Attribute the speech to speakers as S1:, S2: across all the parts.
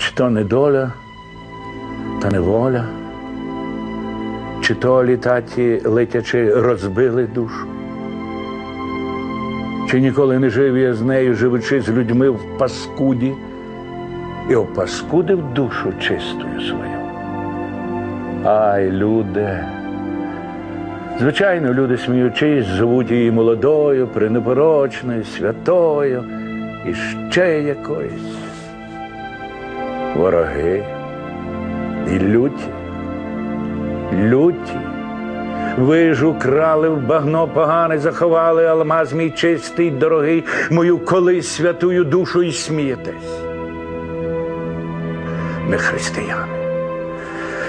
S1: Чи то не доля, та неволя, чи то літаті летячи розбили душу? Чи ніколи не жив я з нею, живучи з людьми в паскуді, і опаскудив душу чистою свою? Ай, люди. Звичайно, люди, сміючись, звуть її молодою, пренепорочною, святою і ще якоюсь. Вороги і люті, люті. Ви ж украли в багно погане, заховали алмаз мій чистий, дорогий, мою колись святую душу і смієтесь. Не християни.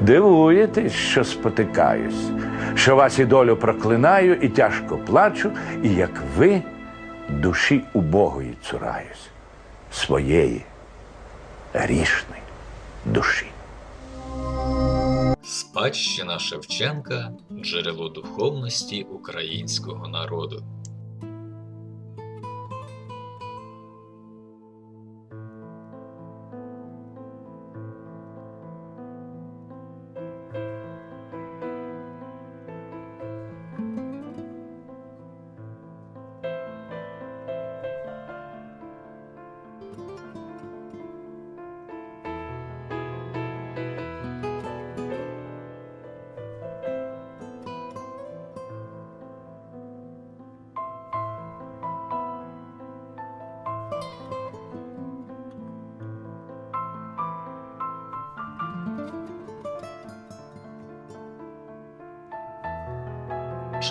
S1: Дивуєтесь, що спотикаюсь, що вас і долю проклинаю, і тяжко плачу, і як ви душі убогої цураюсь, своєї грішної душі.
S2: Спадщина Шевченка джерело духовності українського народу.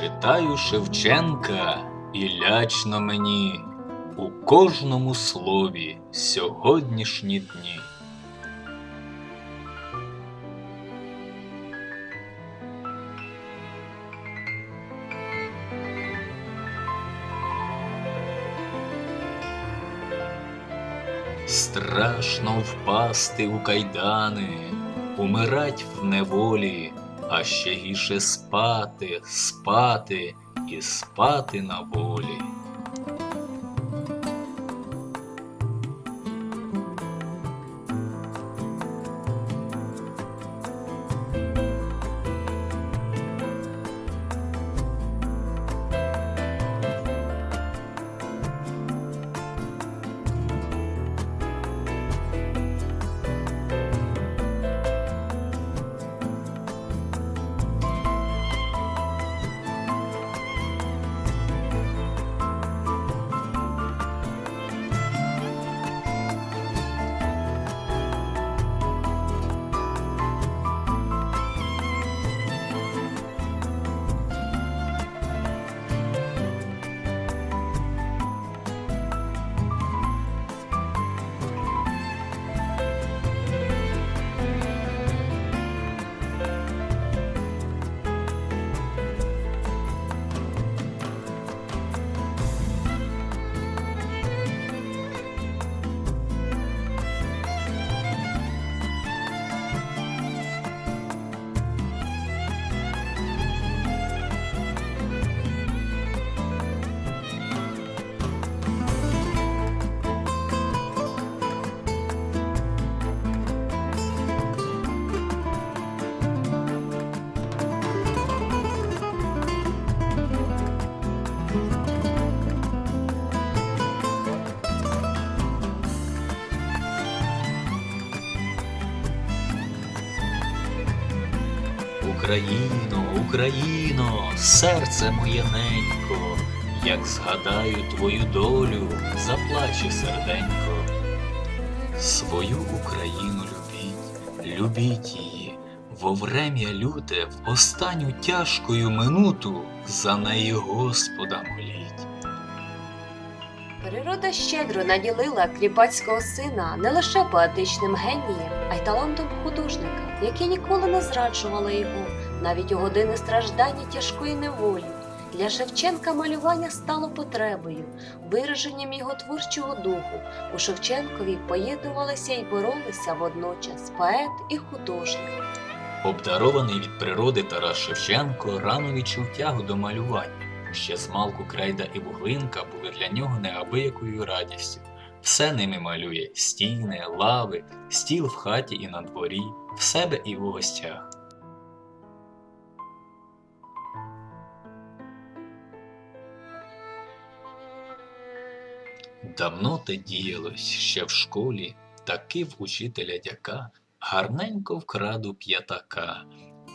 S2: Читаю Шевченка і лячно мені у кожному слові сьогоднішні дні. Страшно впасти у кайдани, умирать в неволі, а ще гірше спати, спати і спати на волі. Україно, Україно, серце моє ненько, як згадаю твою долю, заплаче серденько. Свою Україну любіть, любіть її, во врем'я люте, в останню тяжкою минуту за неї Господа моліть.
S3: Природа щедро наділила кріпацького сина не лише поетичним генієм, а й талантом художника, яке ніколи не зраджувало його, навіть у години страждання тяжкої неволі. Для Шевченка малювання стало потребою, вираженням його творчого духу. У Шевченкові поєднувалися і боролися водночас поет і художник.
S2: Обдарований від природи Тарас Шевченко рано відчув тягу до малювання. Ще змалку крейда і вуглинка були для нього неабиякою радістю. Все ними малює стіни, лави, стіл в хаті і на дворі, в себе і в гостях. Давно те діялось ще в школі, таки в учителя дяка, гарненько вкраду п'ятака.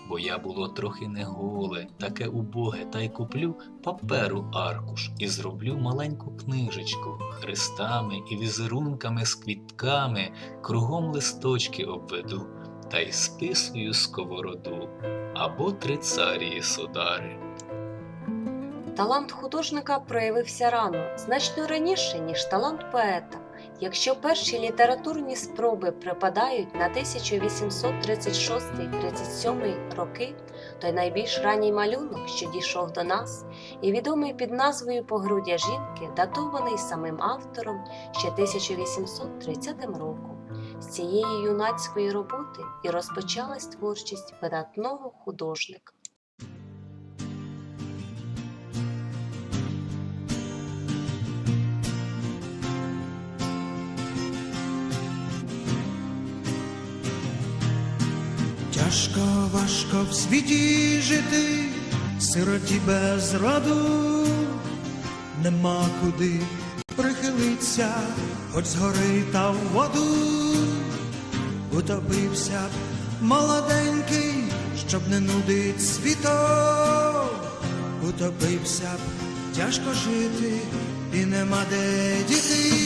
S2: Бо я було трохи не голе, таке убоге, та й куплю паперу аркуш і зроблю маленьку книжечку хрестами і візерунками з квітками, кругом листочки обведу, та й списую сковороду або три царії судари.
S3: Талант художника проявився рано, значно раніше, ніж талант поета. Якщо перші літературні спроби припадають на 1836-37 роки, то найбільш ранній малюнок, що дійшов до нас, і відомий під назвою Погруддя жінки, датований самим автором ще 1830 роком. З цієї юнацької роботи і розпочалась творчість видатного художника.
S4: Тяжко, важко в світі жити, сироті без роду, нема куди прихилиться, хоч згори та в воду, утопився молоденький, щоб не нудить світом, утопився б тяжко жити, і нема де діти.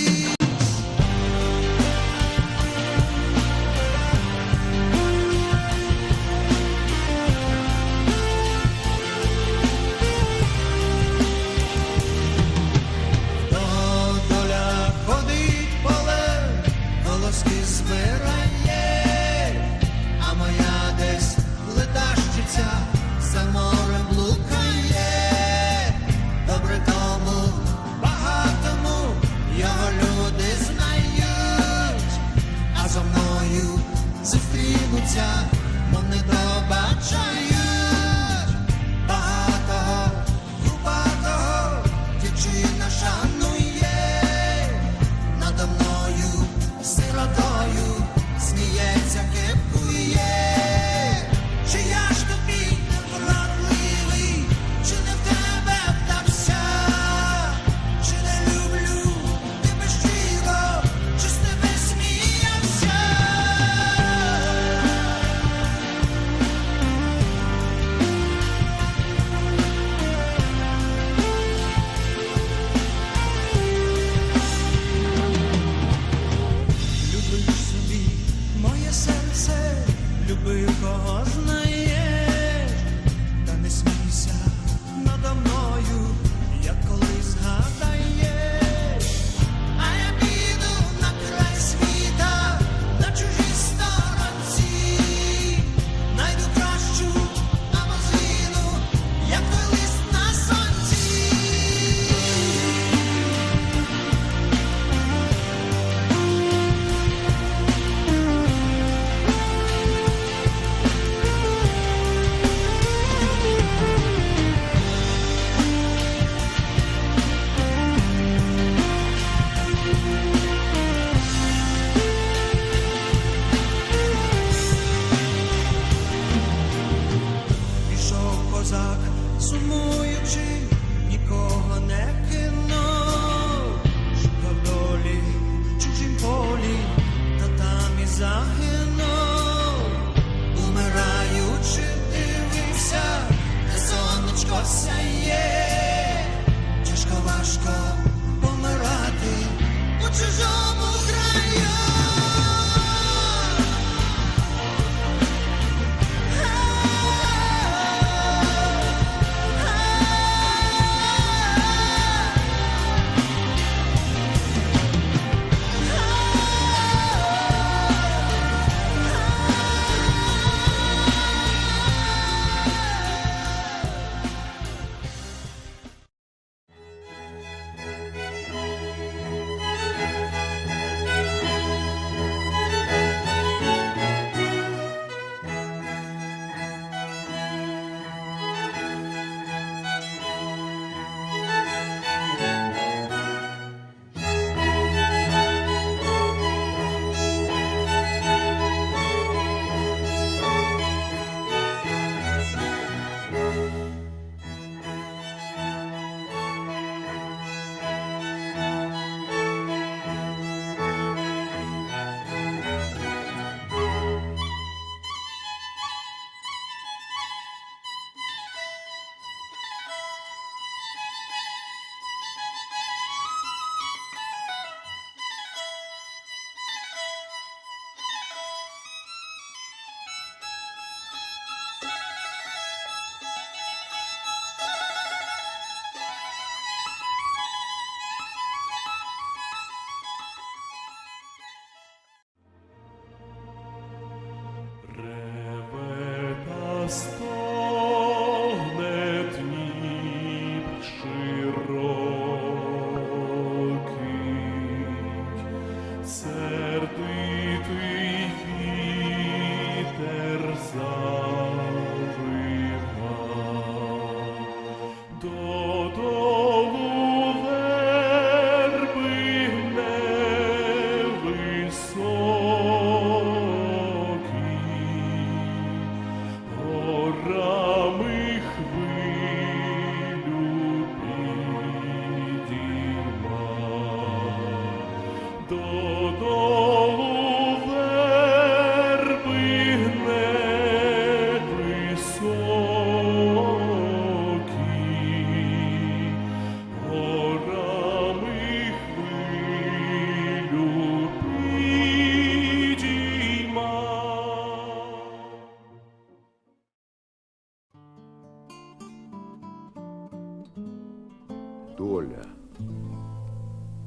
S4: Say.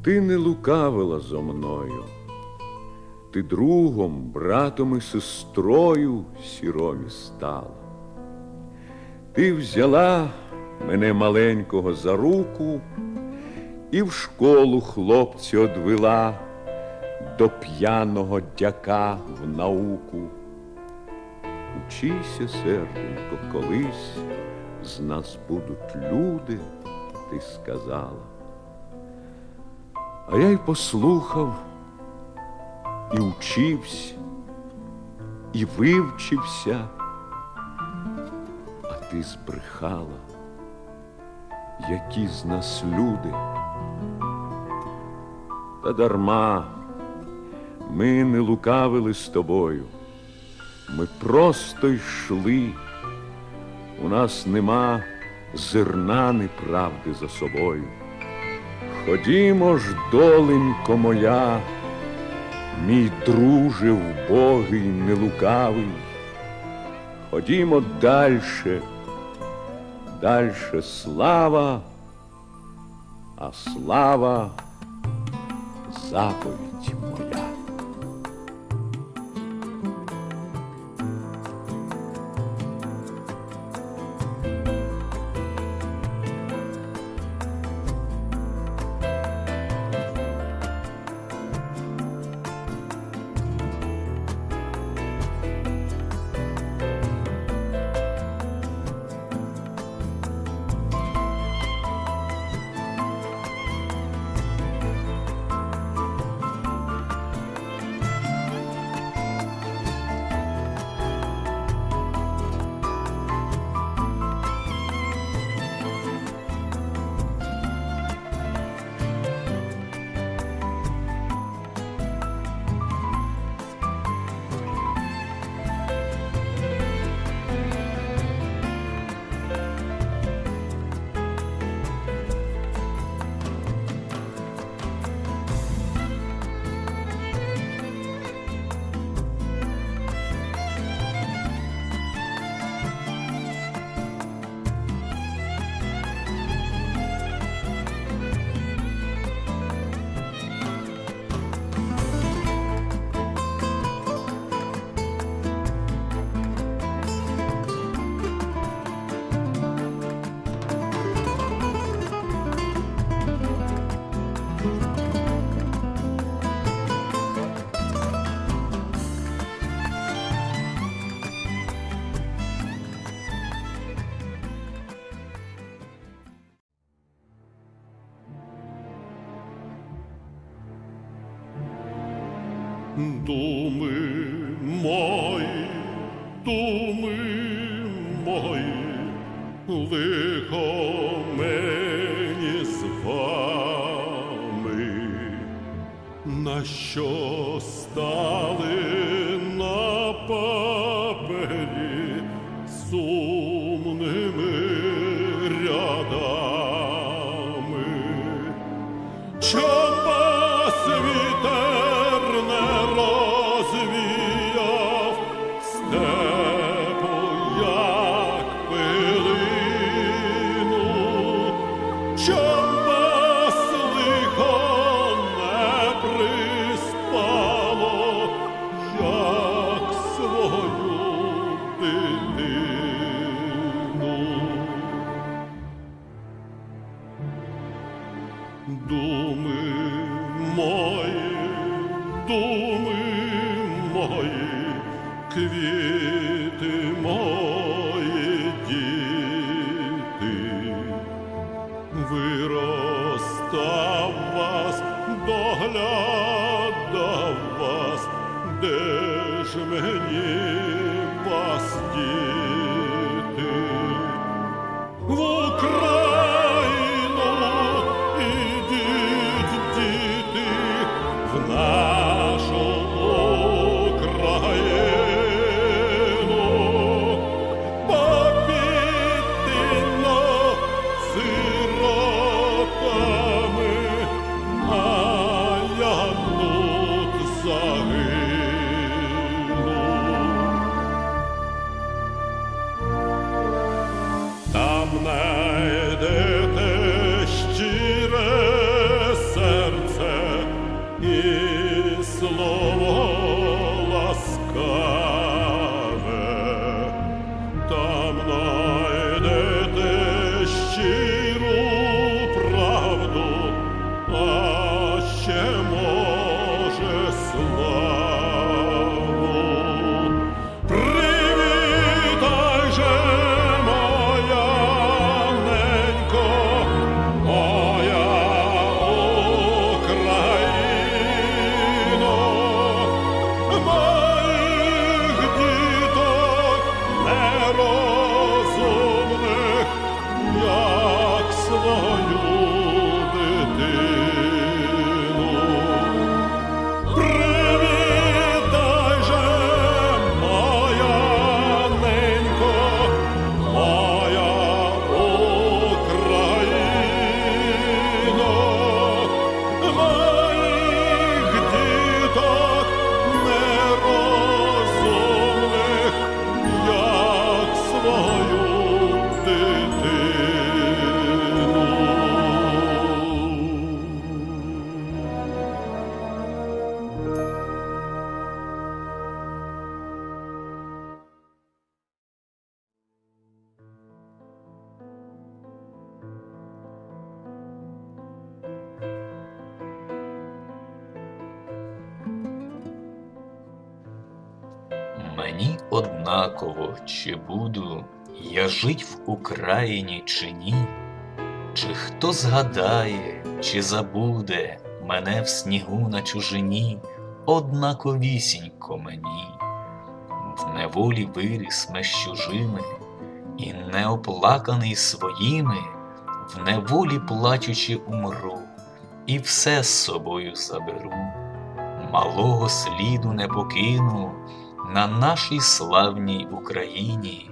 S5: Ти не лукавила зо мною, ти другом, братом і сестрою сіромі стала. Ти взяла мене маленького за руку і в школу хлопці одвела до п'яного дяка в науку. Учися, серденько, колись з нас будуть люди, ти сказала. А я й послухав і учився, і вивчився, а ти збрехала, які з нас люди. Та дарма ми не лукавили з тобою, ми просто йшли, у нас нема зерна неправди за собою. Ходімо ж, доленько моя, мій друже вбогий, нелукавий. Ходімо дальше, дальше слава, а слава заповідь
S6: Думи мої, думи мої, лихо мені з вами, на що стали на папері сумними виростав вас, доглядав вас, де ж мені вас?
S2: Жить в Україні чи ні, чи хто згадає, чи забуде мене в снігу на чужині, однаковісінько мені. В неволі виріс ми з чужими, і неоплаканий своїми, в неволі плачучи умру, і все з собою заберу. Малого сліду не покину на нашій славній Україні,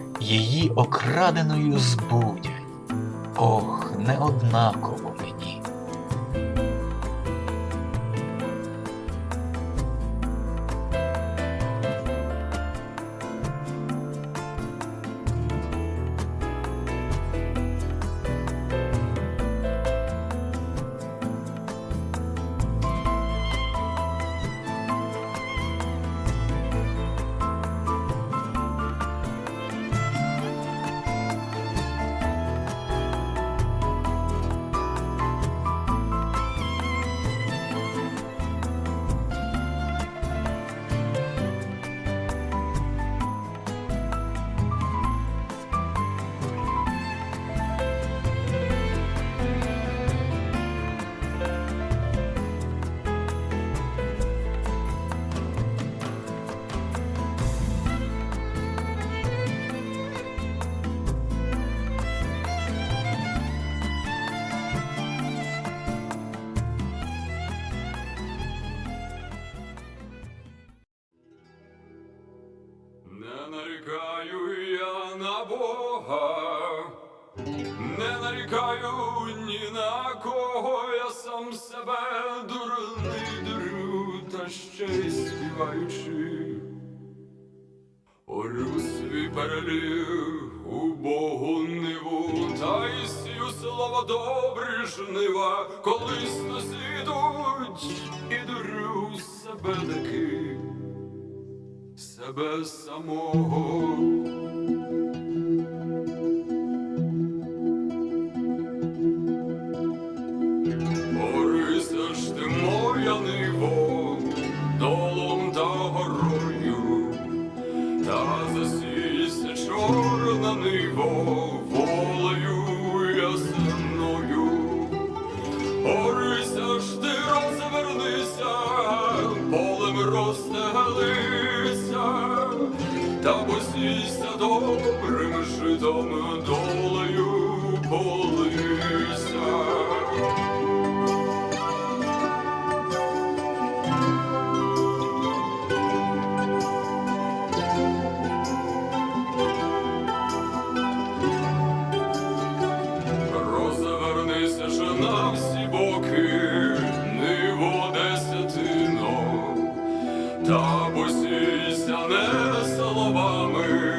S2: її окраденою збудять. Ох, не
S7: ще співаючи. Орю свій переліг у Богу ниву, та й сію слава добрі жнива, колись наслідуть і дурю себе таки себе самого. Та не словами,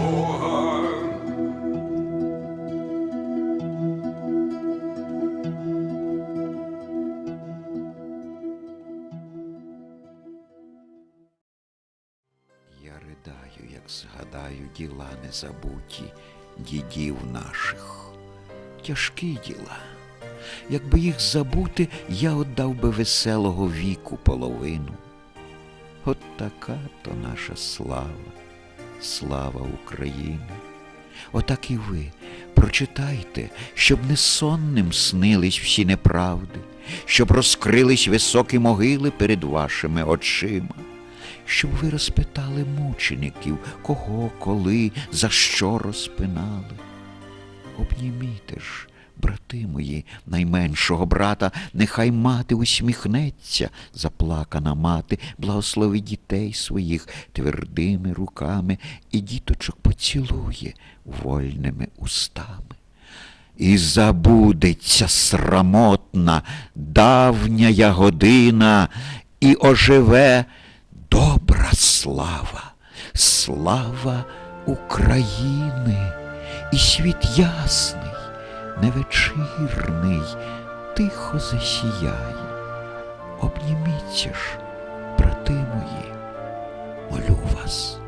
S7: Бога. Я
S8: ридаю, як згадаю діла незабуті дідів наших. Тяжкі діла. Якби їх забути, я отдав би веселого віку половину. От така то наша слава, слава України. Отак і ви прочитайте, щоб не сонним снились всі неправди, щоб розкрились високі могили перед вашими очима, щоб ви розпитали мучеників, кого, коли, за що розпинали. Обніміте ж, брати мої, найменшого брата, нехай мати усміхнеться, заплакана мати, благослови дітей своїх твердими руками і діточок поцілує вольними устами. І забудеться срамотна давня година, і оживе добра слава, слава України, і світ ясний, невечірний, тихо засіяй. Обніміться ж, брати мої, молю вас.